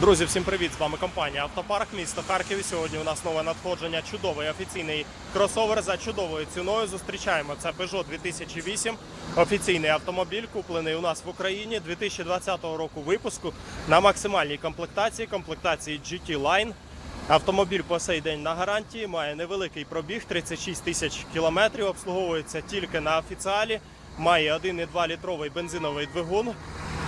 Друзі, всім привіт! З вами компанія Автопарк, місто Харків. Сьогодні у нас нове надходження. Чудовий офіційний кросовер за чудовою ціною. Зустрічаємо це Peugeot 2008. Офіційний автомобіль, куплений у нас в Україні 2020 року випуску на максимальній комплектації, комплектації GT Line. Автомобіль по сей день на гарантії, має невеликий пробіг 36 тисяч кілометрів, обслуговується тільки на офіціалі. Має 1,2 літровий бензиновий двигун,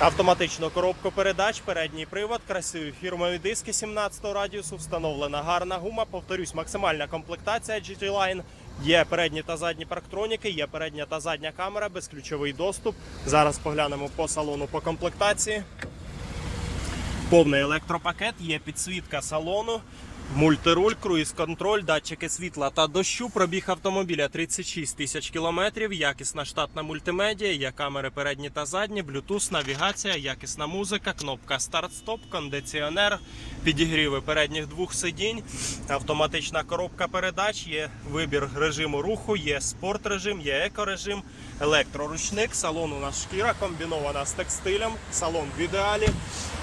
автоматичну коробку передач, передній привод, красиві фірмові диски 17 радіусу, встановлена гарна гума. Повторюсь, максимальна комплектація GT Line. Є передні та задні парктроніки, є передня та задня камера, безключовий доступ. Зараз поглянемо по салону по комплектації. Повний електропакет, є підсвітка салону, мультируль, круїз-контроль, датчики світла та дощу. Пробіг автомобіля 36 тисяч кілометрів, якісна штатна мультимедіа, є камери передні та задні, блютуз, навігація, якісна музика, кнопка старт-стоп, кондиціонер, підігріви передніх двох сидінь, автоматична коробка передач, є вибір режиму руху, є спорт режим, є екорежим, електроручник, салон у нас шкіра комбінована з текстилем, салон в ідеалі.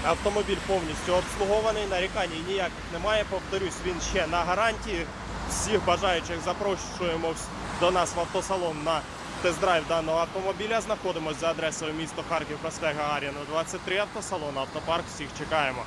Автомобіль повністю обслугований, нарікань ніяких немає. Повторюсь, він ще на гарантії. Всіх бажаючих запрошуємо до нас в автосалон на тест-драйв даного автомобіля. Знаходимося за адресою місто Харків, проспект Гагаріна, 23 автосалон, автопарк. Всіх чекаємо.